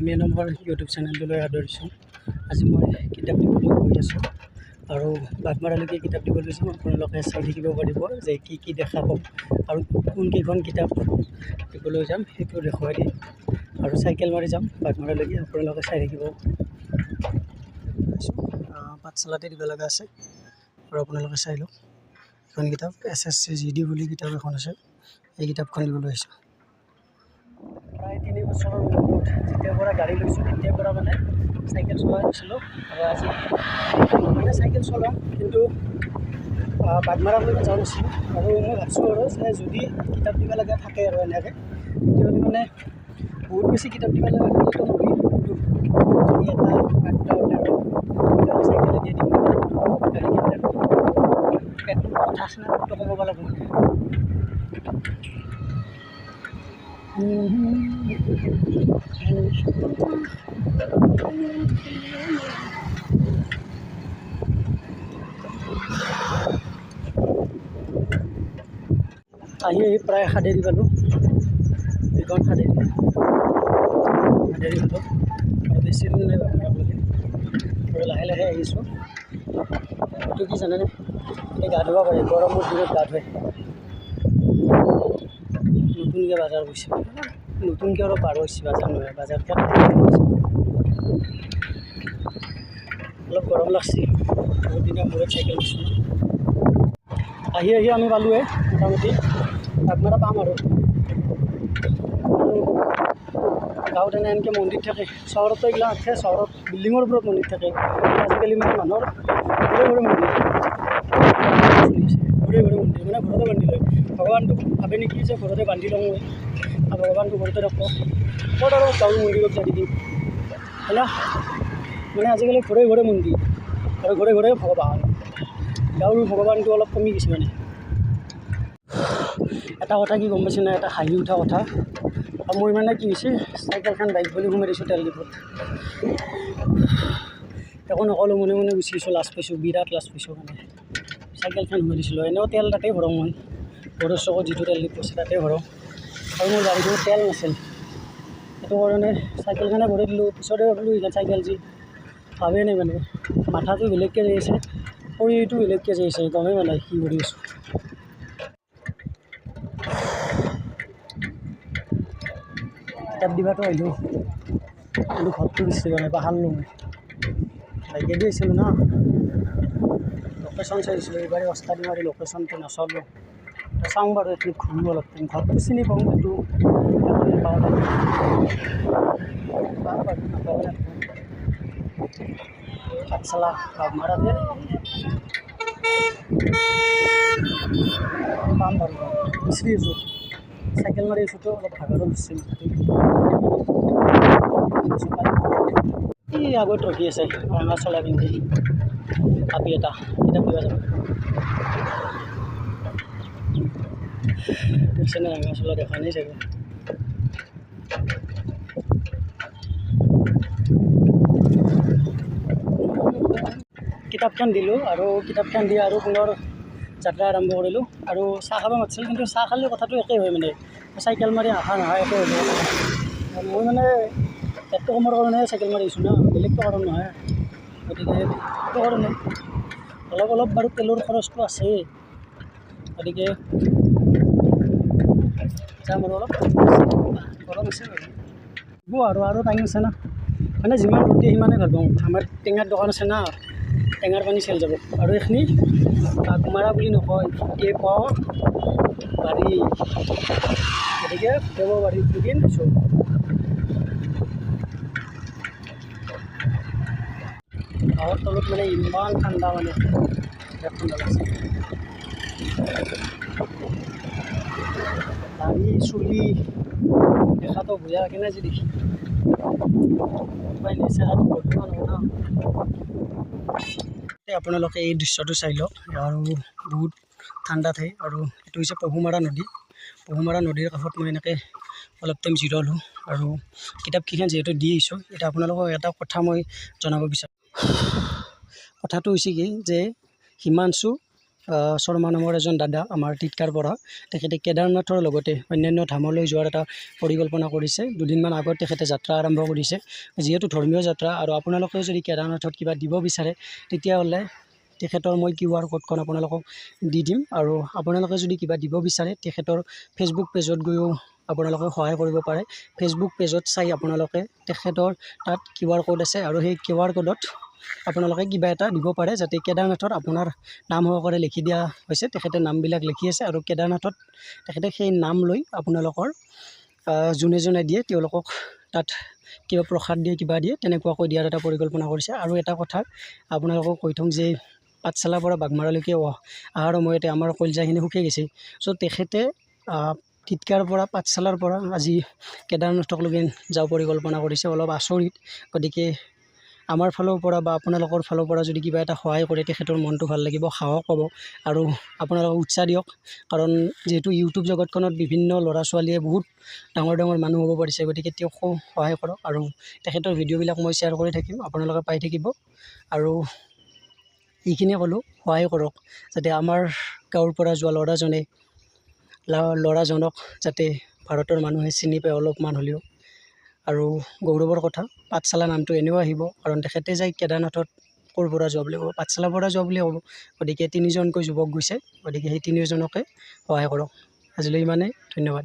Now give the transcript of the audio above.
আমি number YouTube চেনেলটোলৈ আদৰিছোঁ। আজি মই কিতাপ দিবলৈ গৈ আছোঁ। আৰু বাঘমাৰালৈকে কিতাপ দিবলৈ যাম। আপোনালোকে চাই থাকিব পাৰিব যে কি কি দেখা পাম। আৰু কোনকেইখন কিতাপ দিবলৈ যাম সেইটো দেখুৱাই দিম। আৰু চাইকেল মাৰি যাম বাঘমাৰালৈকে আপোনালোকে চাই থাকিব। পাঠশালাতে দিব লগা আছে। আৰু আপোনালোকে চাই লওক। এখন কিতাপ S S C G D বুলি কিতাপ এখন আছে। এই কিতাপখন দিবলৈ আহিছোঁ। প্ৰায় তিনি বছৰৰ মূৰত যেতিয়াৰ পৰা গাড়ী লৈছোঁ তেতিয়াৰ পৰা মানে চাইকেল চলাই আছিলোঁ। আৰু আজি মানে চাইকেল চলাওঁ কিন্তু আহ, বাগমাৰালৈকে যোৱা নাছিলোঁ। আৰু মই ভাবিছোঁ আৰু যে যদি কিতাপ দিব লগা থাকে আৰু এনেকৈ তেতিয়াহ'লে মানে বহুত বেছি কিতাপ দিব লগা কিন্তু যদি এটা তেতিয়াহ'লে চাইকেলে দিয়ে দিব পেট্ৰল কথা আছে না কমাব লাগিব আহি আহি প্ৰায় সাদেৰি পালোঁ এইখন সাদেৰি সাদেৰি পালোঁ বেছি দূৰ নাই আৰু লাহে লাহে আহিছোঁ এইটো কি জানেনে এতিয়া গা ধুব পাৰে গৰমৰ দিনত গা ধুৱে নতুনকৈ বাজাৰ গৈছে নতুনকৈ অলপ পাৰ হৈছে বাজাৰ নহয় বাজাৰকৈ অলপ গৰম লাগছে। বহুত দিনৰ মূৰত চাইকেল দিছোঁ আহি আহি আমি পালোঁৱে মোটামুটি। বাগমাৰা পাম আৰু। গাঁৱত এনে এনেকৈ মন্দিৰ থাকে। চহৰতো এইবিলাক থাকে চহৰত বিল্ডিঙৰ ওপৰত মন্দিৰ থাকে। আজিকালি মানে মানুহৰ মন্দিৰ। ঘৰে ঘৰে মন্দিৰ মানে ঘৰতে বান্ধি লয় ভগৱানটোক ভাবে নেকি যে ঘৰতে বান্ধি লওঁ মই? আৰু ভগৱানটো ঘৰতে ৰাখোঁ ক'ত আৰু গাঁৱৰ মন্দিৰত যাই দিম? হয় না মানে আজিকালি ঘৰে ঘৰে মন্দিৰ আৰু ঘৰে ঘৰে ভগৱান। গাঁৱৰ ভগৱানটো অলপ কমি গৈছে মানে। এটা কথা কি গম পাইছে না এটা হাঁহি উঠা কথা। আৰু মই মানে কি হৈছে চাইকেলখন বাইক বুলি সোমাই দিছোঁ তেল ডিপুত। একো নকলোঁ মনে মনে গুচি গৈছোঁ লাজ পাইছোঁ বিৰাট লাজ পাইছোঁ মানে। চাইকেলখন দিছিলোঁ। এনেও তেল তাতে ভৰাওঁ মই। ঘৰৰ চকত যিটো তেল ডিপু আছে তাতে ভৰাওঁ। আৰু মোৰ গাড়ীখনত তেল নাছিল। সেইটো কাৰণে চাইকেলখনে ভৰাই দিলোঁ। পিছতে ভাবিলোঁ এইখন চাইকেল যি ভাবেই নাই মানে? মাথাটো বেলেগকৈ যাই আছে। শৰীৰটো বেলেগকৈ যাই আছে। গমেই মানে কি কৰি আছোঁ। কিতাপ দিবাতো আহিলোঁ। কিন্তু ঘৰটো দিছে মানে পাহাৰ লওঁ বাইকে দি আহিছিলোঁ না? লোকেশ্যন চাইছিলোঁ এইবাৰে অস্তাদ মাৰি লোকেশ্যনটো নচলোঁ চাওঁ বাৰু এইখিনি ঘূৰিব অলপ টাইম ঘৰটো চিনি পাওঁ কিন্তু চাইকেল মাৰি আছোঁতো অলপ ভাগৰো দিছে এই আগত ৰখি আছে ৰঙা চলা পিন্ধি আপি এটা কিতাপ দিবা যাব দেখিছেনে ৰঙা চলা দেখা নাই চাগে কিতাপখন দিলোঁ আৰু কিতাপখন দি আৰু পুনৰ যাত্ৰা আৰম্ভ কৰিলোঁ আৰু চাহ খাব মাতিছিল কিন্তু চাহ খালে কথাটো একেই হয় মানে চাইকেল মাৰি অহা নহয় একে হৈ যায় আৰু মই মানে পেটটো কমৰ কাৰণে চাইকেল মাৰি আহিছোঁ না বেলেগটো কাৰণ নহয় গতিকে সেইটো কাৰণে অলপ অলপ বাৰু তেলৰ খৰচটো আছেই। গতিকে যাম আৰু অলপ। গৰম আছে বাৰু। হ'ব আৰু আৰু টাইম আছে না। মানে যিমান ৰ'দ দিয়ে সিমানেই ভাল পাওঁ। আমাৰ টেঙাৰ দোকান আছে না। টেঙাৰ পানী চেল যাব। আৰু এইখিনি বাঘমাৰা বুলি নকয় এই পাওঁ বাৰী। গতিকে যাব পাৰি দুদিন আছোঁ গাঁৱৰ তলত মানে ইমান ঠাণ্ডা মানে বিৰাট ঠাণ্ডা লাগিছে দাড়ি চুলি দেখাটো বেয়া কেনে যে দেখি আপোনালোকে এই দৃশ্যটো চাই লওক আৰু বহুত ঠাণ্ডা ঠাই আৰু এইটো হৈছে পহুমাৰা নদী পহুমাৰা নদীৰ কাষত মই এনেকৈ অলপ টাইম জিৰলোঁ আৰু কিতাপকেইখন যিহেতু দি আহিছোঁ এতিয়া আপোনালোকক এটা কথা মই জনাব বিচাৰোঁ কথাটো হৈছে কি যে হিমাংশু শৰ্মা নামৰ এজন দাদা আমাৰ টিটকাৰ পৰা তেখেতে কেদাৰনাথৰ লগতে অন্যান্য ধামলৈ যোৱাৰ এটা পৰিকল্পনা কৰিছে। দুদিনমান আগত তেখেতে যাত্ৰা আৰম্ভ কৰিছে। যিহেতু ধৰ্মীয় যাত্ৰা আৰু আপোনালোকেও যদি কেদাৰনাথত কিবা দিব বিচাৰে তেতিয়াহ'লে তেখেতৰ মই কিউ আৰ ক'ডখন আপোনালোকক দি দিম। আৰু আপোনালোকে যদি কিবা দিব বিচাৰে তেখেতৰ ফেচবুক পেজত গৈও আপোনালোকে সহায় কৰিব পাৰে। ফেচবুক পেজত চাই আপোনালোকে তেখেতৰ তাত কিউ আৰ ক'ড আছে আৰু সেই কিউ আৰ ক'ডত আপোনালোকে কিবা এটা দিব পাৰে যাতে কেদাৰনাথত আপোনাৰ নাম সহকাৰে লিখি দিয়া হৈছে। তেখেতে নামবিলাক লিখি আছে আৰু কেদাৰনাথত তেখেতে সেই নাম লৈ আপোনালোকৰ যোনে যোনে দিয়ে তেওঁলোকক তাত কিবা প্ৰসাদ দিয়ে কিবা দিয়ে তেনেকুৱাকৈ দিয়াৰ এটা পৰিকল্পনা কৰিছে। আৰু এটা কথা আপোনালোকক কৈ থওঁ যে পাঠশালাৰ পৰা বাঘমাৰালৈকে অহা অহাৰ সময়তে আমাৰ কলজাখিনি শুকাই গৈছে। চ' তেখেতে টিটকাৰ পৰা পাঠশালাৰ পৰা আজি কেদাৰনাথকলৈকে যাব পৰিকল্পনা কৰিছে অলপ আচৰিত। গতিকে আমাৰ ফালৰ পৰা বা আপোনালোকৰ ফালৰ পৰা যদি কিবা এটা সহায় কৰে তেখেতৰ মনটো ভাল লাগিব সাহস পাব। আৰু আপোনালোকক উৎসাহ দিয়ক কাৰণ যিহেতু ইউটিউব জগতখনত বিভিন্ন ল'ৰা ছোৱালীয়ে বহুত ডাঙৰ ডাঙৰ মানুহ হ'ব পাৰিছে গতিকে তেওঁকো সহায় কৰক। আৰু তেখেতৰ ভিডিঅ'বিলাক মই শ্বেয়াৰ কৰি থাকিম আপোনালোকে পাই থাকিব। আৰু এইখিনিয়ে ক'লোঁ সহায় কৰক যাতে আমাৰ গাঁৱৰ পৰা যোৱা ল'ৰাজনে ল'ৰাজনক যাতে ভাৰতৰ মানুহে চিনি পায় অলপমান হ'লেও। আৰু গৌৰৱৰ কথা পাঠশালা নামটো এনেও আহিব কাৰণ তেখেতে যায় কেদাৰনাথত ক'ৰ পৰা যোৱা বুলি ক'ব পাঠশালাৰ পৰা যোৱা বুলি ক'ব। গতিকে তিনিজনকৈ যুৱক গৈছে গতিকে সেই তিনিওজনকে সহায় কৰক। আজিলৈ ইমানেই ধন্যবাদ।